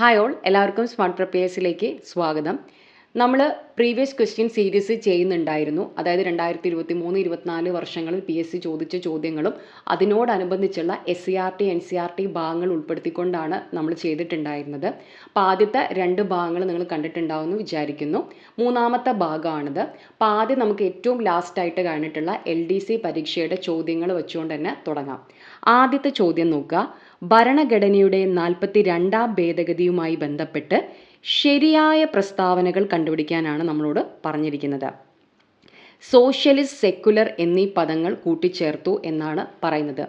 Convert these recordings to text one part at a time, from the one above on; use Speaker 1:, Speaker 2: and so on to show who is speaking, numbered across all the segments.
Speaker 1: hi all എല്ലാവർക്കും smart പ്രിപ്പയേഴ്സിലേക്ക് സ്വാഗതം നമ്മൾ പ്രീവിയസ് ക്വസ്റ്റ്യൻ സീരീസ് ചെയ്യുന്നുണ്ടായിരുന്നു അതായത് രണ്ടായിരത്തി ഇരുപത്തി മൂന്ന് ഇരുപത്തിനാല് വർഷങ്ങളിൽ പി എസ് സി ചോദിച്ച ചോദ്യങ്ങളും അതിനോടനുബന്ധിച്ചുള്ള S C R T N C R T ഭാഗങ്ങൾ ഉൾപ്പെടുത്തിക്കൊണ്ടാണ് നമ്മൾ ചെയ്തിട്ടുണ്ടായിരുന്നത് അപ്പോൾ ആദ്യത്തെ രണ്ട് ഭാഗങ്ങൾ നിങ്ങൾ കണ്ടിട്ടുണ്ടാവുമെന്ന് വിചാരിക്കുന്നു മൂന്നാമത്തെ ഭാഗമാണിത് അപ്പോൾ ആദ്യം നമുക്ക് ഏറ്റവും ലാസ്റ്റായിട്ട് കഴിഞ്ഞിട്ടുള്ള എൽ ഡി സി പരീക്ഷയുടെ ചോദ്യങ്ങൾ വെച്ചുകൊണ്ട് തന്നെ തുടങ്ങാം ആദ്യത്തെ ചോദ്യം നോക്കുക ഭരണഘടനയുടെ നാൽപ്പത്തി ഭേദഗതിയുമായി ബന്ധപ്പെട്ട് ശരിയായ പ്രസ്താവനകൾ കണ്ടുപിടിക്കാനാണ് നമ്മളോട് പറഞ്ഞിരിക്കുന്നത് സോഷ്യലിസ്റ്റ് സെക്കുലർ എന്നീ പദങ്ങൾ കൂട്ടിച്ചേർത്തു എന്നാണ് പറയുന്നത്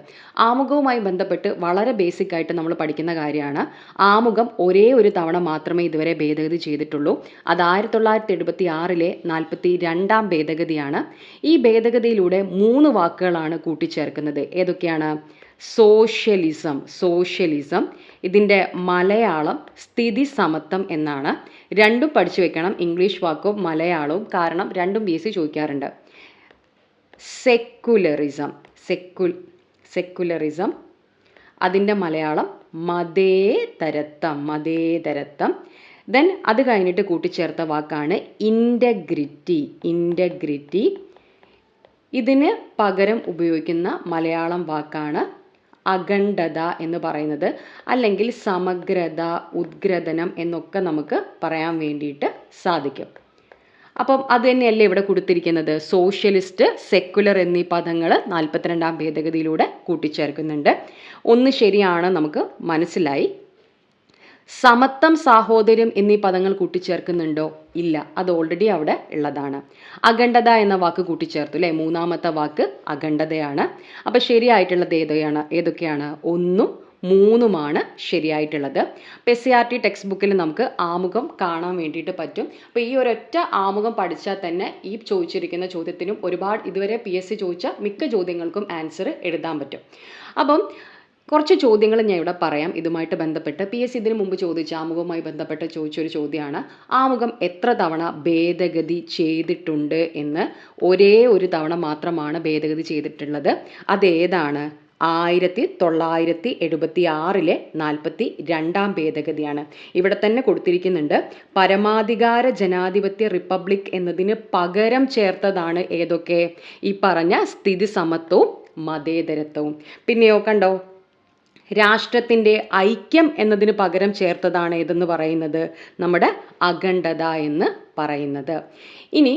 Speaker 1: ആമുഖവുമായി ബന്ധപ്പെട്ട് വളരെ ബേസിക് ആയിട്ട് നമ്മൾ പഠിക്കുന്ന കാര്യമാണ് ആമുഖം ഒരേ ഒരു തവണ മാത്രമേ ഇതുവരെ ഭേദഗതി ചെയ്തിട്ടുള്ളൂ അത് ആയിരത്തി തൊള്ളായിരത്തി എഴുപത്തി ആറിലെ നാൽപ്പത്തി രണ്ടാം ഭേദഗതിയാണ് ഈ ഭേദഗതിയിലൂടെ മൂന്ന് വാക്കുകളാണ് കൂട്ടിച്ചേർക്കുന്നത് ഏതൊക്കെയാണ് സോഷ്യലിസം സോഷ്യലിസം ഇതിൻ്റെ മലയാളം സ്ഥിതി സമത്വം എന്നാണ് രണ്ടും പഠിച്ചു വെക്കണം ഇംഗ്ലീഷ് വാക്കും മലയാളവും കാരണം രണ്ടും ബി എസ് ചോദിക്കാറുണ്ട് സെക്കുലറിസം സെക്കു സെക്കുലറിസം അതിൻ്റെ മലയാളം മതേതരത്വം മതേതരത്വം ദെൻ അത് കഴിഞ്ഞിട്ട് കൂട്ടിച്ചേർത്ത വാക്കാണ് ഇൻ്റഗ്രിറ്റി ഇൻ്റഗ്രിറ്റി ഇതിന് പകരം ഉപയോഗിക്കുന്ന മലയാളം വാക്കാണ് അഖണ്ഡത എന്ന് പറയുന്നത് അല്ലെങ്കിൽ സമഗ്രത ഉദ്ഗ്രഥനം എന്നൊക്കെ നമുക്ക് പറയാൻ വേണ്ടിയിട്ട് സാധിക്കും അപ്പം അത് തന്നെയല്ലേ ഇവിടെ കൊടുത്തിരിക്കുന്നത് സോഷ്യലിസ്റ്റ് സെക്കുലർ എന്നീ പദങ്ങൾ നാൽപ്പത്തിരണ്ടാം ഭേദഗതിയിലൂടെ കൂട്ടിച്ചേർക്കുന്നുണ്ട് ഒന്ന് ശരിയാണ് നമുക്ക് മനസ്സിലായി സമത്വം സാഹോദര്യം എന്നീ പദങ്ങൾ കൂട്ടിച്ചേർക്കുന്നുണ്ടോ ഇല്ല അത് ഓൾറെഡി അവിടെ ഉള്ളതാണ് അഖണ്ഡത എന്ന വാക്ക് കൂട്ടിച്ചേർത്തു അല്ലേ മൂന്നാമത്തെ വാക്ക് അഖണ്ഡതയാണ് അപ്പോൾ ശരിയായിട്ടുള്ളത് ഏതൊക്കെയാണ് ഏതൊക്കെയാണ് ഒന്നും മൂന്നുമാണ് ശരിയായിട്ടുള്ളത് ഇപ്പോൾ S C R T text ബുക്കിൽ നമുക്ക് ആമുഖം കാണാൻ വേണ്ടിയിട്ട് പറ്റും അപ്പോൾ ഈ ഒരൊറ്റ ആമുഖം പഠിച്ചാൽ തന്നെ ഈ ചോദിച്ചിരിക്കുന്ന ചോദ്യത്തിനും ഒരുപാട് ഇതുവരെ പി എസ് സി ചോദിച്ച മിക്ക ചോദ്യങ്ങൾക്കും ആൻസർ എഴുതാൻ പറ്റും അപ്പം കുറച്ച് ചോദ്യങ്ങൾ ഞാൻ ഇവിടെ പറയാം ഇതുമായിട്ട് ബന്ധപ്പെട്ട് പി എസ് ഇതിനു മുമ്പ് ചോദിച്ച ആമുഖവുമായി ബന്ധപ്പെട്ട് ചോദിച്ചൊരു ചോദ്യമാണ് ആമുഖം എത്ര തവണ ഭേദഗതി ചെയ്തിട്ടുണ്ട് എന്ന് ഒരേ ഒരു തവണ മാത്രമാണ് ഭേദഗതി ചെയ്തിട്ടുള്ളത് അതേതാണ് ആയിരത്തി തൊള്ളായിരത്തി എഴുപത്തി ആറിലെ നാൽപ്പത്തി രണ്ടാം ഭേദഗതിയാണ് ഇവിടെ തന്നെ കൊടുത്തിരിക്കുന്നുണ്ട് പരമാധികാര ജനാധിപത്യ റിപ്പബ്ലിക് എന്നതിന് പകരം ചേർത്തതാണ് ഏതൊക്കെ ഈ പറഞ്ഞ സ്ഥിതി സമത്വവും മതേതരത്വവും പിന്നെയോ കണ്ടോ രാഷ്ട്രത്തിൻ്റെ ഐക്യം എന്നതിന് പകരം ചേർത്തതാണ് ഏതെന്ന് പറയുന്നത് നമ്മുടെ അഖണ്ഡത എന്ന് പറയുന്നത് ഇനി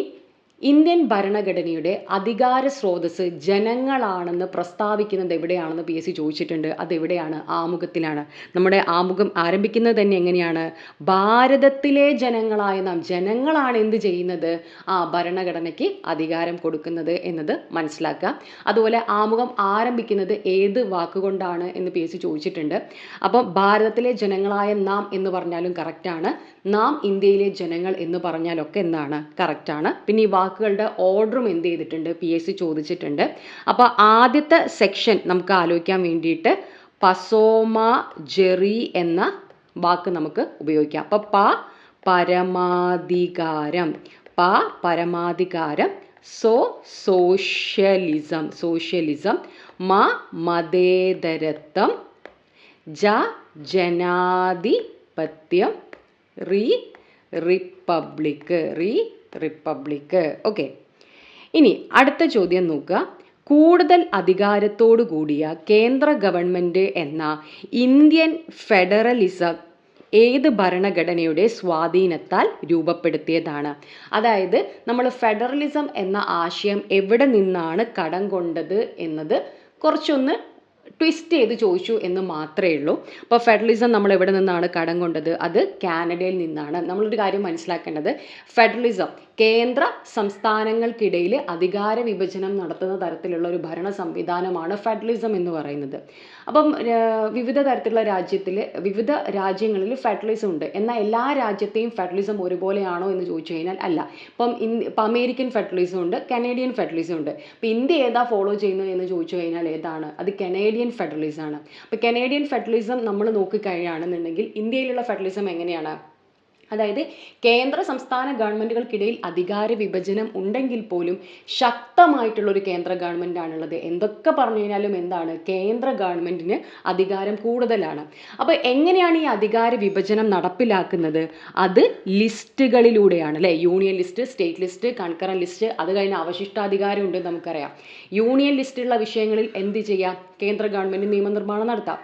Speaker 1: ഇന്ത്യൻ ഭരണഘടനയുടെ അധികാര സ്രോതസ് ജനങ്ങളാണെന്ന് പ്രസ്താവിക്കുന്നത് എവിടെയാണെന്ന് പി എസ് സി ചോദിച്ചിട്ടുണ്ട് എവിടെയാണ് ആമുഖത്തിലാണ് നമ്മുടെ ആമുഖം ആരംഭിക്കുന്നത് തന്നെ എങ്ങനെയാണ് ഭാരതത്തിലെ ജനങ്ങളായ നാം ജനങ്ങളാണ് എന്ത് ചെയ്യുന്നത് ആ ഭരണഘടനയ്ക്ക് അധികാരം കൊടുക്കുന്നത് എന്നത് മനസ്സിലാക്കുക അതുപോലെ ആമുഖം ആരംഭിക്കുന്നത് ഏത് വാക്കുകൊണ്ടാണ് എന്ന് പി എസ് സി ചോദിച്ചിട്ടുണ്ട് അപ്പം ഭാരതത്തിലെ ജനങ്ങളായ നാം എന്ന് പറഞ്ഞാലും കറക്റ്റാണ് നാം ഇന്ത്യയിലെ ജനങ്ങൾ എന്ന് പറഞ്ഞാലൊക്കെ എന്താണ് കറക്റ്റാണ് പിന്നെ ഈ വാക്ക് വാക്കുകളുടെ ഓർഡറും എന്ത് ചെയ്തിട്ടുണ്ട് പി എസ് സി ചോദിച്ചിട്ടുണ്ട് അപ്പോൾ ആദ്യത്തെ സെക്ഷൻ നമുക്ക് ആലോചിക്കാൻ വേണ്ടിയിട്ട് പസോമ ജെറി എന്ന വാക്ക് നമുക്ക് ഉപയോഗിക്കാം അപ്പോൾ പ പരമാധികാരം പ പരമാധികാരം സോ സോഷ്യലിസം സോഷ്യലിസം മ മതേതരത്വം ജ ജനാധിപത്യം റി റിപ്പബ്ലിക് റി റിപ്പബ്ലിക്ക് ഓക്കെ ഇനി അടുത്ത ചോദ്യം നോക്കുക കൂടുതൽ അധികാരത്തോടു കൂടിയ കേന്ദ്ര ഗവൺമെൻറ് എന്ന ഇന്ത്യൻ ഫെഡറലിസം ഏത് ഭരണഘടനയുടെ സ്വാധീനത്താൽ രൂപപ്പെടുത്തിയതാണ് അതായത് നമ്മൾ ഫെഡറലിസം എന്ന ആശയം എവിടെ നിന്നാണ് കടം കൊണ്ടത് എന്നത് കുറച്ചൊന്ന് ട്വിസ്റ്റ് ചെയ്ത് ചോദിച്ചു എന്ന് മാത്രമേ ഉള്ളൂ അപ്പോൾ ഫെഡറലിസം നമ്മൾ എവിടെ നിന്നാണ് കടം കൊണ്ടത് അത് കാനഡയിൽ നിന്നാണ് നമ്മളൊരു കാര്യം മനസ്സിലാക്കേണ്ടത് ഫെഡറലിസം കേന്ദ്ര സംസ്ഥാനങ്ങൾക്കിടയിൽ അധികാര വിഭജനം നടത്തുന്ന തരത്തിലുള്ള ഒരു ഭരണ സംവിധാനമാണ് ഫെഡറലിസം എന്ന് പറയുന്നത് അപ്പം വിവിധ തരത്തിലുള്ള രാജ്യത്തിൽ വിവിധ രാജ്യങ്ങളിൽ ഫെഡറലിസം ഉണ്ട് എന്നാൽ എല്ലാ രാജ്യത്തെയും ഫെഡറലിസം ഒരുപോലെയാണോ എന്ന് ചോദിച്ചു കഴിഞ്ഞാൽ അല്ല ഇപ്പം ഇപ്പം അമേരിക്കൻ ഫെഡറലിസം ഉണ്ട് കനേഡിയൻ ഫെഡറലിസം ഉണ്ട് അപ്പം ഇന്ത്യ ഏതാ ഫോളോ ചെയ്യുന്നത് എന്ന് ചോദിച്ചു കഴിഞ്ഞാൽ ഏതാണ് അത് കനേഡിയൻ ഫെഡറലിസം ആണ് അപ്പം കനേഡിയൻ ഫെഡറലിസം നമ്മൾ നോക്കിക്കഴിയുകയാണെന്നുണ്ടെങ്കിൽ ഇന്ത്യയിലുള്ള ഫെഡറലിസം എങ്ങനെയാണ് അതായത് കേന്ദ്ര സംസ്ഥാന ഗവൺമെൻറ്റുകൾക്കിടയിൽ അധികാര വിഭജനം ഉണ്ടെങ്കിൽ പോലും ശക്തമായിട്ടുള്ള ഒരു കേന്ദ്ര ഗവൺമെൻറ്റാണുള്ളത് എന്തൊക്കെ പറഞ്ഞു കഴിഞ്ഞാലും എന്താണ് കേന്ദ്ര ഗവൺമെൻറ്റിന് അധികാരം കൂടുതലാണ് അപ്പോൾ എങ്ങനെയാണ് ഈ അധികാര വിഭജനം നടപ്പിലാക്കുന്നത് അത് ലിസ്റ്റുകളിലൂടെയാണ് അല്ലേ union list state list concurrent list അത് കഴിഞ്ഞ അവശിഷ്ടാധികാരം ഉണ്ട് നമുക്കറിയാം യൂണിയൻ ലിസ്റ്റുള്ള വിഷയങ്ങളിൽ എന്ത് ചെയ്യാം കേന്ദ്ര ഗവൺമെൻറ് നിയമനിർമ്മാണം നടത്താം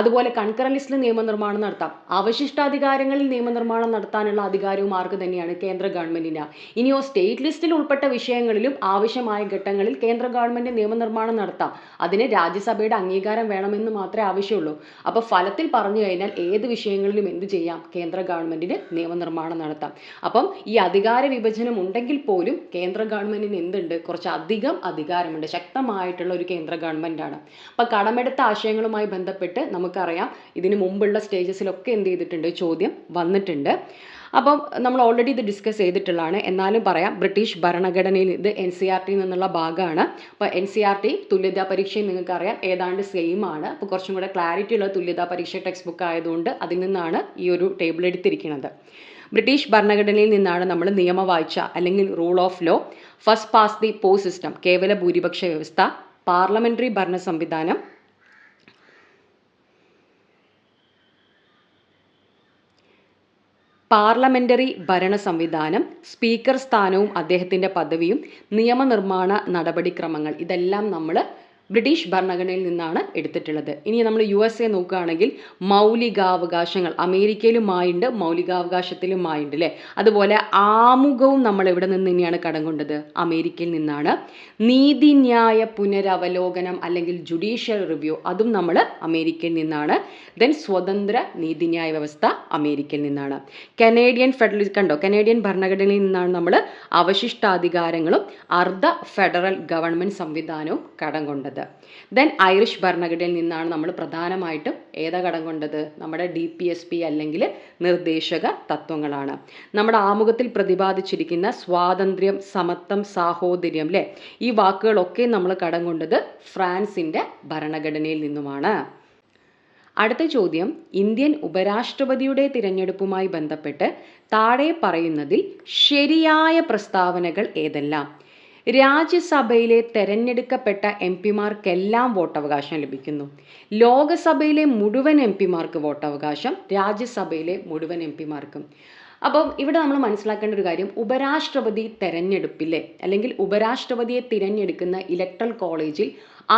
Speaker 1: അതുപോലെ കൺകറൻ ലിസ്റ്റിൽ നിയമനിർമ്മാണം നടത്താം അവശിഷ്ടാധികാരങ്ങളിൽ നിയമനിർമ്മാണം നടത്താനുള്ള അധികാരവും ആർക്ക് തന്നെയാണ് കേന്ദ്ര ഗവൺമെന്റിന് ഇനിയോ സ്റ്റേറ്റ് ലിസ്റ്റിൽ ഉൾപ്പെട്ട വിഷയങ്ങളിലും ആവശ്യമായ ഘട്ടങ്ങളിൽ കേന്ദ്ര ഗവൺമെന്റ് നിയമനിർമ്മാണം നടത്താം അതിന് രാജ്യസഭയുടെ അംഗീകാരം വേണമെന്ന് മാത്രമേ ആവശ്യമുള്ളൂ അപ്പോൾ ഫലത്തിൽ പറഞ്ഞു കഴിഞ്ഞാൽ ഏത് വിഷയങ്ങളിലും എന്ത് ചെയ്യാം കേന്ദ്ര ഗവൺമെന്റിന് നിയമനിർമ്മാണം നടത്താം അപ്പം ഈ അധികാര വിഭജനം ഉണ്ടെങ്കിൽ പോലും കേന്ദ്ര ഗവൺമെന്റിന് എന്തുണ്ട് കുറച്ച് അധികം അധികാരമുണ്ട് ശക്തമായിട്ടുള്ള ഒരു കേന്ദ്ര ഗവൺമെന്റ് ആണ് അപ്പൊ കടമെടുത്ത ആശയങ്ങളുമായി ബന്ധപ്പെട്ട് നമ്മൾ നമുക്കറിയാം ഇതിന് മുമ്പുള്ള സ്റ്റേജസിലൊക്കെ എന്ത് ചെയ്തിട്ടുണ്ട് ചോദ്യം വന്നിട്ടുണ്ട് അപ്പം നമ്മൾ ഓൾറെഡി ഇത് ഡിസ്കസ് ചെയ്തിട്ടുള്ളതാണ് എന്നാലും പറയാം ബ്രിട്ടീഷ് ഭരണഘടനയിൽ ഇത് എൻ സി ആർ ടി നിന്നുള്ള ഭാഗമാണ് അപ്പോൾ N C R e T തുല്യതാ പരീക്ഷയും നിങ്ങൾക്കറിയാം ഏതാണ്ട് സെയിം ആണ് അപ്പോൾ കുറച്ചും കൂടെ ക്ലാരിറ്റി ഉള്ള തുല്യതാ പരീക്ഷ ടെക്സ്റ്റ് ബുക്ക് ആയതുകൊണ്ട് അതിൽ നിന്നാണ് ഈ ഒരു ടേബിൾ എടുത്തിരിക്കുന്നത് ബ്രിട്ടീഷ് ഭരണഘടനയിൽ നിന്നാണ് നമ്മൾ വായിച്ച അല്ലെങ്കിൽ rule of law first past the പോ സിസ്റ്റം കേവല ഭൂരിപക്ഷ വ്യവസ്ഥ പാർലമെന്ററി ഭരണ സംവിധാനം പാർലമെന്ററി ഭരണ സംവിധാനം സ്പീക്കർ സ്ഥാനവും അദ്ദേഹത്തിൻ്റെ പദവിയും നിയമനിർമ്മാണ നടപടിക്രമങ്ങൾ ഇതെല്ലാം നമ്മൾ ബ്രിട്ടീഷ് ഭരണഘടനയിൽ നിന്നാണ് എടുത്തിട്ടുള്ളത് ഇനി നമ്മൾ യു എസ് എ നോക്കുകയാണെങ്കിൽ മൗലികാവകാശങ്ങൾ അമേരിക്കയിലുമായുണ്ട് മൗലികാവകാശത്തിലുമായുണ്ട് അല്ലേ അതുപോലെ ആമുഖവും നമ്മൾ എവിടെ നിന്ന് തന്നെയാണ് കടം കൊണ്ടത് അമേരിക്കയിൽ നിന്നാണ് നീതിന്യായ പുനരവലോകനം അല്ലെങ്കിൽ ജുഡീഷ്യൽ റിവ്യൂ അതും നമ്മൾ അമേരിക്കയിൽ നിന്നാണ് ദെൻ സ്വതന്ത്ര നീതിന്യായ വ്യവസ്ഥ അമേരിക്കയിൽ നിന്നാണ് കനേഡിയൻ ഫെഡറൽ കണ്ടോ കനേഡിയൻ ഭരണഘടനയിൽ നിന്നാണ് നമ്മൾ അവശിഷ്ടാധികാരങ്ങളും അർദ്ധ ഫെഡറൽ ഗവൺമെൻറ് സംവിധാനവും കടം കൊണ്ടത് കൊണ്ടുവന്നത് ദെൻ ഐറിഷ് ഭരണഘടനയിൽ നിന്നാണ് നമ്മൾ പ്രധാനമായിട്ടും ഏതാ ഘടകം കൊണ്ടത് നമ്മുടെ ഡി പി എസ് പി അല്ലെങ്കിൽ നിർദ്ദേശക തത്വങ്ങളാണ് നമ്മുടെ ആമുഖത്തിൽ പ്രതിപാദിച്ചിരിക്കുന്ന സ്വാതന്ത്ര്യം സമത്വം സാഹോദര്യം അല്ലേ ഈ വാക്കുകളൊക്കെ നമ്മൾ കടം കൊണ്ടത് ഫ്രാൻസിൻ്റെ ഭരണഘടനയിൽ നിന്നുമാണ് അടുത്ത ചോദ്യം ഇന്ത്യൻ ഉപരാഷ്ട്രപതിയുടെ തിരഞ്ഞെടുപ്പുമായി ബന്ധപ്പെട്ട് താഴെ പറയുന്നതിൽ ശരിയായ പ്രസ്താവനകൾ ഏതെല്ലാം രാജ്യസഭയിലെ തെരഞ്ഞെടുക്കപ്പെട്ട എം പിമാർക്കെല്ലാം വോട്ടവകാശം ലഭിക്കുന്നു ലോകസഭയിലെ മുഴുവൻ എം പിമാർക്ക് വോട്ടവകാശം രാജ്യസഭയിലെ മുഴുവൻ എം പിമാർക്കും അപ്പം ഇവിടെ നമ്മൾ മനസ്സിലാക്കേണ്ട ഒരു കാര്യം ഉപരാഷ്ട്രപതി തെരഞ്ഞെടുപ്പിലെ അല്ലെങ്കിൽ ഉപരാഷ്ട്രപതിയെ തിരഞ്ഞെടുക്കുന്ന ഇലക്ട്രൽ കോളേജിൽ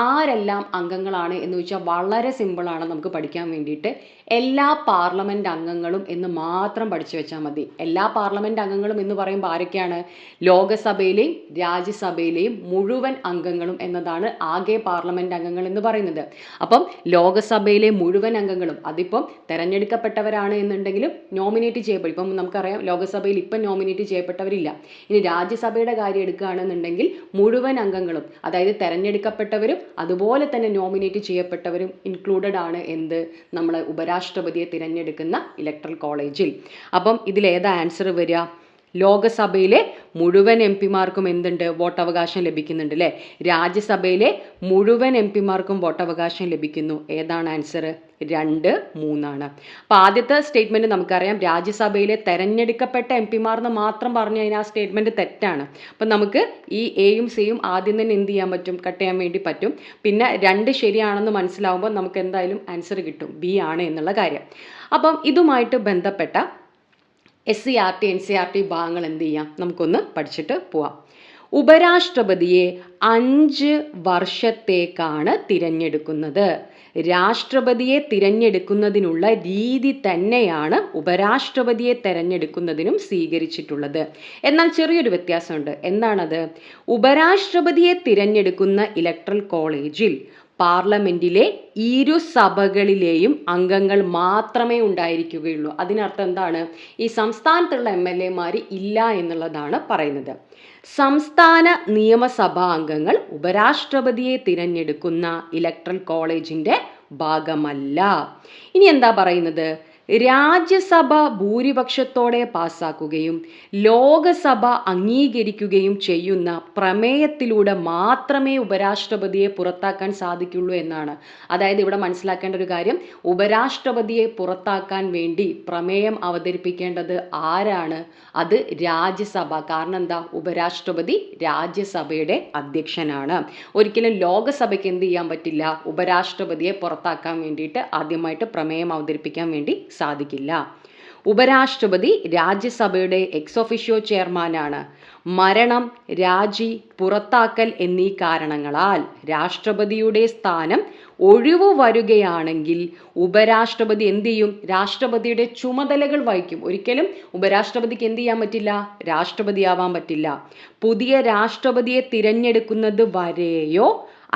Speaker 1: ആരെല്ലാം അംഗങ്ങളാണ് എന്ന് വെച്ചാൽ വളരെ സിമ്പിളാണ് നമുക്ക് പഠിക്കാൻ വേണ്ടിയിട്ട് എല്ലാ പാർലമെൻറ്റ് അംഗങ്ങളും എന്ന് മാത്രം പഠിച്ചു വെച്ചാൽ മതി എല്ലാ പാർലമെൻറ്റ് അംഗങ്ങളും എന്ന് പറയുമ്പോൾ ആരൊക്കെയാണ് ലോകസഭയിലെയും രാജ്യസഭയിലെയും മുഴുവൻ അംഗങ്ങളും എന്നതാണ് ആകെ പാർലമെൻറ്റ് അംഗങ്ങൾ എന്ന് പറയുന്നത് അപ്പം ലോകസഭയിലെ മുഴുവൻ അംഗങ്ങളും അതിപ്പം തിരഞ്ഞെടുക്കപ്പെട്ടവരാണ് എന്നുണ്ടെങ്കിലും നോമിനേറ്റ് ചെയ്യപ്പെടും ഇപ്പം നമുക്കറിയാം ലോകസഭയിൽ ഇപ്പം നോമിനേറ്റ് ചെയ്യപ്പെട്ടവരില്ല ഇനി രാജ്യസഭയുടെ കാര്യം എടുക്കുകയാണെന്നുണ്ടെങ്കിൽ മുഴുവൻ അംഗങ്ങളും അതായത് തെരഞ്ഞെടുക്കപ്പെട്ടവരും അതുപോലെ തന്നെ നോമിനേറ്റ് ചെയ്യപ്പെട്ടവരും ഇൻക്ലൂഡഡ് ആണ് എന്ത് നമ്മൾ ഉപരാഷ്ട്രപതിയെ തിരഞ്ഞെടുക്കുന്ന ഇലക്ട്രൽ കോളേജിൽ അപ്പം ഇതിലേതാ ആൻസർ വരിക ലോകസഭയിലെ മുഴുവൻ എം പിമാർക്കും എന്തുണ്ട് വോട്ടവകാശം ലഭിക്കുന്നുണ്ട് അല്ലേ രാജ്യസഭയിലെ മുഴുവൻ എം പിമാർക്കും വോട്ടവകാശം ലഭിക്കുന്നു ഏതാണ് ആൻസർ രണ്ട് മൂന്നാണ് അപ്പം ആദ്യത്തെ സ്റ്റേറ്റ്മെൻറ്റ് നമുക്കറിയാം രാജ്യസഭയിലെ തെരഞ്ഞെടുക്കപ്പെട്ട എം പിമാർ എന്ന് മാത്രം പറഞ്ഞു കഴിഞ്ഞാൽ ആ സ്റ്റേറ്റ്മെൻറ്റ് തെറ്റാണ് അപ്പം നമുക്ക് ഈ എയും സിയും ആദ്യം തന്നെ എന്ത് ചെയ്യാൻ പറ്റും കട്ട് ചെയ്യാൻ വേണ്ടി പറ്റും പിന്നെ രണ്ട് ശരിയാണെന്ന് മനസ്സിലാവുമ്പോൾ നമുക്ക് എന്തായാലും ആൻസർ കിട്ടും ബി ആണ് എന്നുള്ള കാര്യം അപ്പം ഇതുമായിട്ട് ബന്ധപ്പെട്ട S C R T N C R T ഭാഗങ്ങൾ എന്ത് ചെയ്യാം നമുക്കൊന്ന് പഠിച്ചിട്ട് പോവാം ഉപരാഷ്ട്രപതിയെ അഞ്ച് വർഷത്തേക്കാണ് തിരഞ്ഞെടുക്കുന്നത് രാഷ്ട്രപതിയെ തിരഞ്ഞെടുക്കുന്നതിനുള്ള രീതി തന്നെയാണ് ഉപരാഷ്ട്രപതിയെ തിരഞ്ഞെടുക്കുന്നതിനും സ്വീകരിച്ചിട്ടുള്ളത് എന്നാൽ ചെറിയൊരു വ്യത്യാസമുണ്ട് എന്താണത് ഉപരാഷ്ട്രപതിയെ തിരഞ്ഞെടുക്കുന്ന ഇലക്ട്രൽ കോളേജിൽ പാർലമെൻറ്റിലെ ഇരു സഭകളിലെയും അംഗങ്ങൾ മാത്രമേ ഉണ്ടായിരിക്കുകയുള്ളൂ അതിനർത്ഥം എന്താണ് ഈ സംസ്ഥാനത്തുള്ള എം എൽ എമാർ ഇല്ല എന്നുള്ളതാണ് പറയുന്നത് സംസ്ഥാന നിയമസഭാ അംഗങ്ങൾ ഉപരാഷ്ട്രപതിയെ തിരഞ്ഞെടുക്കുന്ന ഇലക്ട്രൽ കോളേജിൻ്റെ ഭാഗമല്ല ഇനി എന്താ പറയുന്നത് രാജ്യസഭ ഭൂരിപക്ഷത്തോടെ പാസാക്കുകയും ലോകസഭ അംഗീകരിക്കുകയും ചെയ്യുന്ന പ്രമേയത്തിലൂടെ മാത്രമേ ഉപരാഷ്ട്രപതിയെ പുറത്താക്കാൻ സാധിക്കുള്ളൂ എന്നാണ് അതായത് ഇവിടെ മനസ്സിലാക്കേണ്ട ഒരു കാര്യം ഉപരാഷ്ട്രപതിയെ പുറത്താക്കാൻ വേണ്ടി പ്രമേയം അവതരിപ്പിക്കേണ്ടത് ആരാണ് അത് രാജ്യസഭ കാരണം എന്താ ഉപരാഷ്ട്രപതി രാജ്യസഭയുടെ അധ്യക്ഷനാണ് ഒരിക്കലും ലോകസഭയ്ക്ക് എന്ത് ചെയ്യാൻ പറ്റില്ല ഉപരാഷ്ട്രപതിയെ പുറത്താക്കാൻ വേണ്ടിയിട്ട് ആദ്യമായിട്ട് പ്രമേയം അവതരിപ്പിക്കാൻ വേണ്ടി സാധിക്കില്ല ഉപരാഷ്ട്രപതി രാജ്യസഭയുടെ എക്സ് ഒഫീഷ്യോ ചെയർമാനാണ് മരണം രാജി പുറത്താക്കൽ എന്നീ കാരണങ്ങളാൽ രാഷ്ട്രപതിയുടെ സ്ഥാനം ഒഴിവ് വരികയാണെങ്കിൽ ഉപരാഷ്ട്രപതി എന്ത് ചെയ്യും രാഷ്ട്രപതിയുടെ ചുമതലകൾ വഹിക്കും ഒരിക്കലും ഉപരാഷ്ട്രപതിക്ക് എന്ത് ചെയ്യാൻ പറ്റില്ല രാഷ്ട്രപതി ആവാൻ പറ്റില്ല പുതിയ രാഷ്ട്രപതിയെ തിരഞ്ഞെടുക്കുന്നത് വരെയോ